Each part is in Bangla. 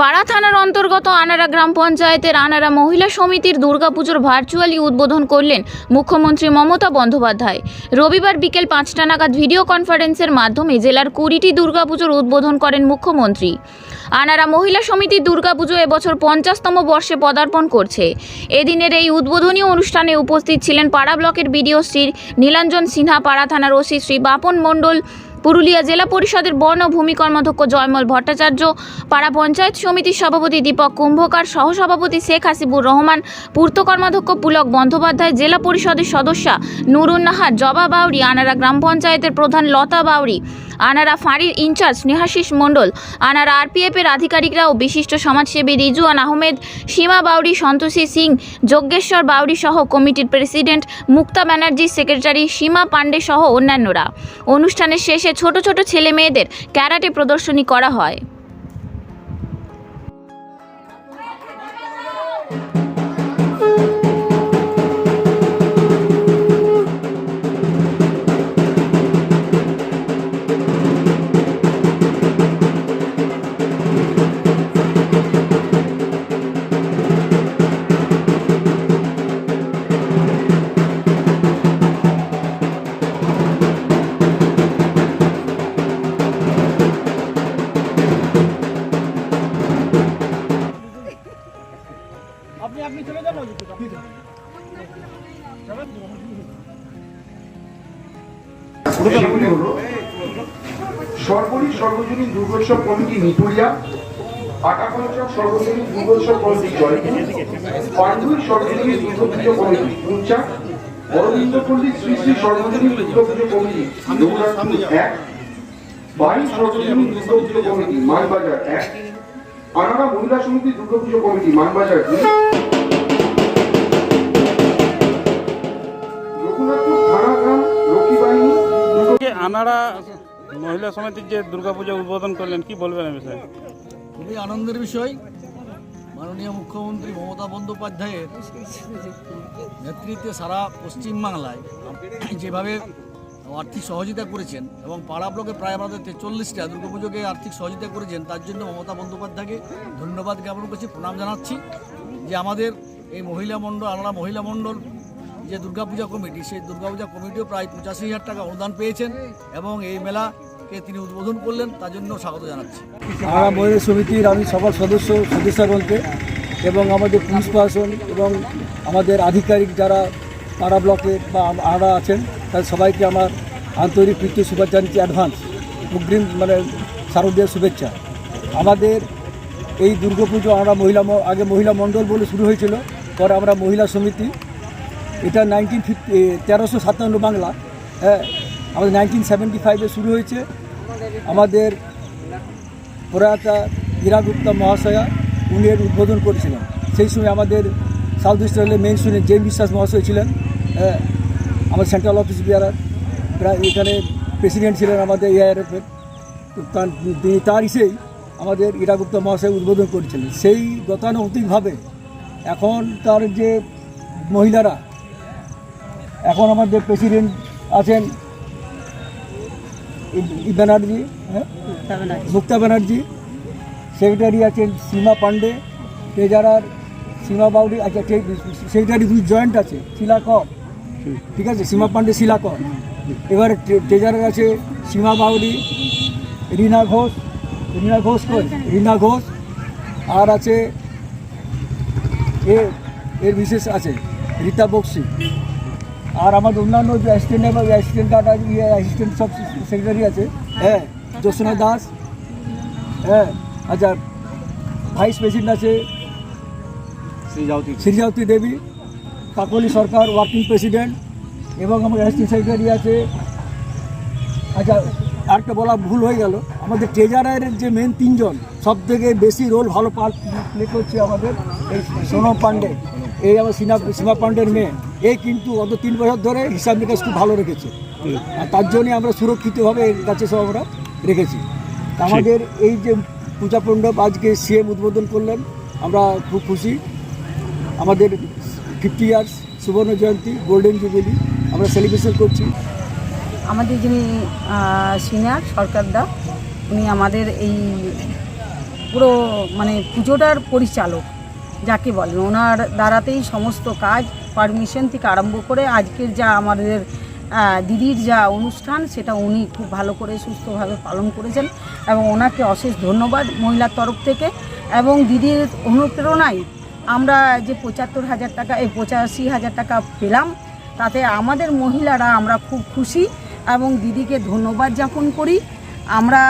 পাড়া থানার অন্তর্গত আনারা গ্রাম পঞ্চায়েতের আনারা মহিলা সমিতির দুর্গাপুজোর ভার্চুয়ালি উদ্বোধন করলেন মুখ্যমন্ত্রী মমতা বন্দ্যোপাধ্যায়। রবিবার বিকেল পাঁচটা নাগাদ ভিডিও কনফারেন্সের মাধ্যমে জেলার কুড়িটি দুর্গাপুজোর উদ্বোধন করেন মুখ্যমন্ত্রী। আনারা মহিলা সমিতির দুর্গাপুজো এবছর পঞ্চাশতম বর্ষে পদার্পণ করছে। এদিনের এই উদ্বোধনী অনুষ্ঠানে উপস্থিত ছিলেন পাড়া ব্লকের বিডিও শ্রী নীলাঞ্জন সিনহা, পাড়া থানার ওসি শ্রী বাপন মণ্ডল পুরুলিয়া জেলা পরিষদের বন ও ভূমি কর্মাধ্যক্ষ জয়মল ভট্টাচার্য, পাড়া পঞ্চায়েত সমিতির সভাপতি দীপক কুম্ভকার, সহসভাপতি শেখ হাসিবুর রহমান, পূর্ত কর্মাধ্যক্ষ পুলক বন্দ্যোপাধ্যায়, জেলা পরিষদের সদস্যা নুরুন্নাহার জবা বাউরি, আনারা গ্রাম পঞ্চায়েতের প্রধান লতা বাউরি। আনারা ফাঁড়ির ইনচার্জ স্নেহাশিস মণ্ডল। আনারা আরপিএফের আধিকারিকরা ও বিশিষ্ট সমাজসেবী রিজুয়ান আহমেদ, সীমা বাউরি সন্তোষী সিং যজ্ঞেশ্বর বাউরি সহ কমিটির প্রেসিডেন্ট মুক্তা ব্যানার্জি, সেক্রেটারি সীমা পাণ্ডে সহ অন্যান্যরা। অনুষ্ঠানের শেষে ছোট ছোট ছেলে মেয়েদের ক্যারাটে প্রদর্শনী করা হয়। সেগুলি সর্বরী সর্বজনীন দুর্গোৎসব কমিটি নিতুলিয়া আটাপঞ্চক সর্বজনীন দুর্গোৎসব কমিটি জয়পুর, পাণ্ডুই সর্বজনীন দুর্গাপুজো কমিটি পুঞ্চা অরবিন্দপল্লী শ্রী শ্রী সর্বজনীন দুর্গাপুজো কমিটি রঘুনাথপুর এক বাইশ সর্বজনীন দুর্গাপুজো কমিটি মানবাজার এক, আনারা মহিলা সমিতি দুর্গাপুজো কমিটি মানবাজার দুই আনারা মহিলা সমিতির যে দুর্গাপূজা উদ্বোধন করলেন, কি বলবেন এই বিষয়ে? খুবই আনন্দের বিষয়। মাননীয় মুখ্যমন্ত্রী মমতা বন্দ্যোপাধ্যায়ের নেতৃত্বে সারা পশ্চিমবাংলায় যেভাবে আর্থিক সহযোগিতা করেছেন এবং পাড়া ব্লকে প্রায় আমাদের তেচল্লিশটা দুর্গাপুজোকে আর্থিক সহযোগিতা করেছেন, তার জন্য মমতা বন্দ্যোপাধ্যায়কে ধন্যবাদ জ্ঞাপন করছি, প্রণাম জানাচ্ছি যে আমাদের এই মহিলা মণ্ডল আমরা মহিলা মণ্ডল যে দুর্গাপূজা কমিটি, সেই দুর্গাপূজা কমিটিও প্রায় পঁচাশি হাজার টাকা অনুদান পেয়েছেন এবং এই মেলাকে তিনি উদ্বোধন করলেন, তার জন্য স্বাগত জানাচ্ছি। আমরা মহিলা সমিতির আমি সকল সদস্য, সদস্যগণকে এবং আমাদের পুলিশ প্রশাসন এবং আমাদের আধিকারিক যারা পাড়া ব্লকে বা আড়া আছেন তাদের সবাইকে আমার আন্তরিক প্রীতি, শুভেচ্ছা জানাচ্ছি, অ্যাডভান্স, অগ্রিম মানে শারদীয় শুভেচ্ছা। আমাদের এই দুর্গাপুজো আমরা মহিলা আগে মহিলা মণ্ডল বলে শুরু হয়েছিল, পরে আমরা মহিলা সমিতি এটা নাইনটিন ফিফটি তেরোশো সাতান্ন বাংলা হ্যাঁ আমাদের নাইনটিন সেভেন্টি ফাইভে শুরু হয়েছে। আমাদের প্রয়াতা হীরা গুপ্তা মহাশয়া উনি এর উদ্বোধন করেছিলেন। সেই সময় আমাদের সাউথ ইস্ট রেলের মেন শুনে জেন বিশ্বাস মহাশয় ছিলেন হ্যাঁ, আমাদের সেন্ট্রাল অফিস বিয়ারার প্রায় এখানে প্রেসিডেন্ট ছিলেন আমাদের এআরএফের তার তিনি তার ইসেই আমাদের হীরা গুপ্তা মহাশয় উদ্বোধন করেছিলেন। সেই গতানুগতিকভাবে এখন তার যে মহিলারা এখন আমাদের প্রেসিডেন্ট আছেন ই ব্যানার্জি হ্যাঁ? মুক্তা ব্যানার্জি। সেক্রেটারি আছেন সীমা পান্ডে ট্রেজারার সীমা বাউরি আচ্ছা সেক্রেটারি দুই জয়েন্ট আছে শিলাকর। ঠিক আছে? সীমা পান্ডে শিলাকর। এবার ট্রেজারার আছে সীমা বাউরি রীনা ঘোষ। রীনা ঘোষ রীনা ঘোষ। আর আছে এর বিশেষ আছে রীতা বক্সি। আর আমাদের অন্যান্য যে অ্যাসিস্ট্যান্ট অ্যাসিস্ট্যান্ট ইয়ে অ্যাসিস্ট্যান্ট সব সেক্রেটারি আছে। হ্যাঁ জ্যোৎস্না দাস। হ্যাঁ আচ্ছা ভাইস প্রেসিডেন্ট আছে শ্রীজাওতি দেবী কাকলি সরকার ওয়ার্কিং প্রেসিডেন্ট এবং আমার অ্যাসিস্ট্যান্ট সেক্রেটারি আছে। আচ্ছা আরেকটা বলা ভুল হয়ে গেল। আমাদের ট্রেজারের যে মেন তিনজন সব থেকে বেশি রোল ভালো পার্ট প্লে করছে আমাদের এই সোনম পান্ডে এই আমার সীমা সীমা পান্ডের মেয়ে। এই কিন্তু গত তিন বছর ধরে হিসাব নিকাশ খুব ভালো রেখেছে। আর তার জন্যই আমরা সুরক্ষিতভাবে এর কাছে সব আমরা রেখেছি। তা আমাদের এই যে পূজা মণ্ডপ আজকে সিএম উদ্বোধন করলেন আমরা খুব খুশি। আমাদের ফিফটি ইয়ার্স সুবর্ণ জয়ন্তী গোল্ডেন জুবিলি আমরা সেলিব্রেশন করছি। আমাদের যিনি সিনিয়র সরকারদা উনি আমাদের এই পুরো মানে পুজোটার পরিচালক। যাকে বলেন। ওনার দ্বারাতেই সমস্ত কাজ পারমিশন থেকে আরম্ভ করে আজকের যা আমাদের দিদির যা অনুষ্ঠান, সেটা উনি খুব ভালো করে, সুস্থভাবে পালন করেছেন এবং ওনাকে অশেষ ধন্যবাদ মহিলার তরফ থেকে এবং দিদির অনুপ্রেরণায় আমরা যে পঁচাত্তর হাজার টাকা, এই পঁচাশি হাজার টাকা পেলাম, তাতে আমাদের মহিলারা আমরা খুব খুশি এবং দিদিকে ধন্যবাদ জ্ঞাপন করি। আমরা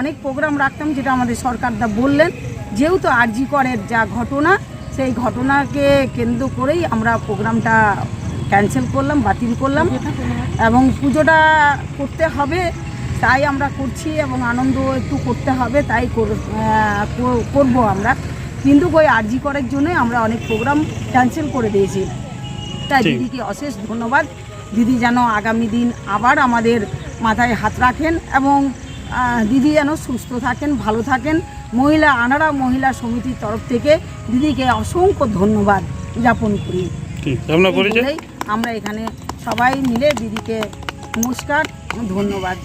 অনেক প্রোগ্রাম রাখতাম, যেটা আমাদের সরকারদা বললেন, যেহেতু আরজি করের যা ঘটনা সেই ঘটনাকে কেন্দ্র করেই আমরা প্রোগ্রামটা ক্যান্সেল করলাম বাতিল করলাম। এবং পুজোটা করতে হবে তাই আমরা করছি এবং আনন্দ একটু করতে হবে তাই করব আমরা। কিন্তু ওই আরজি করার জন্য আমরা অনেক প্রোগ্রাম ক্যান্সেল করে দিয়েছি। তাই দিদিকে অশেষ ধন্যবাদ। দিদি যেন আগামী দিন আবার আমাদের মাথায় হাত রাখেন এবং দিদি যেন সুস্থ থাকেন ভালো থাকেন। মহিলা আনারা মহিলা সমিতির তরফ থেকে দিদিকে অসংখ্য ধন্যবাদ জ্ঞাপন করি আমরা এখানে সবাই মিলে দিদিকে নমস্কার ধন্যবাদ।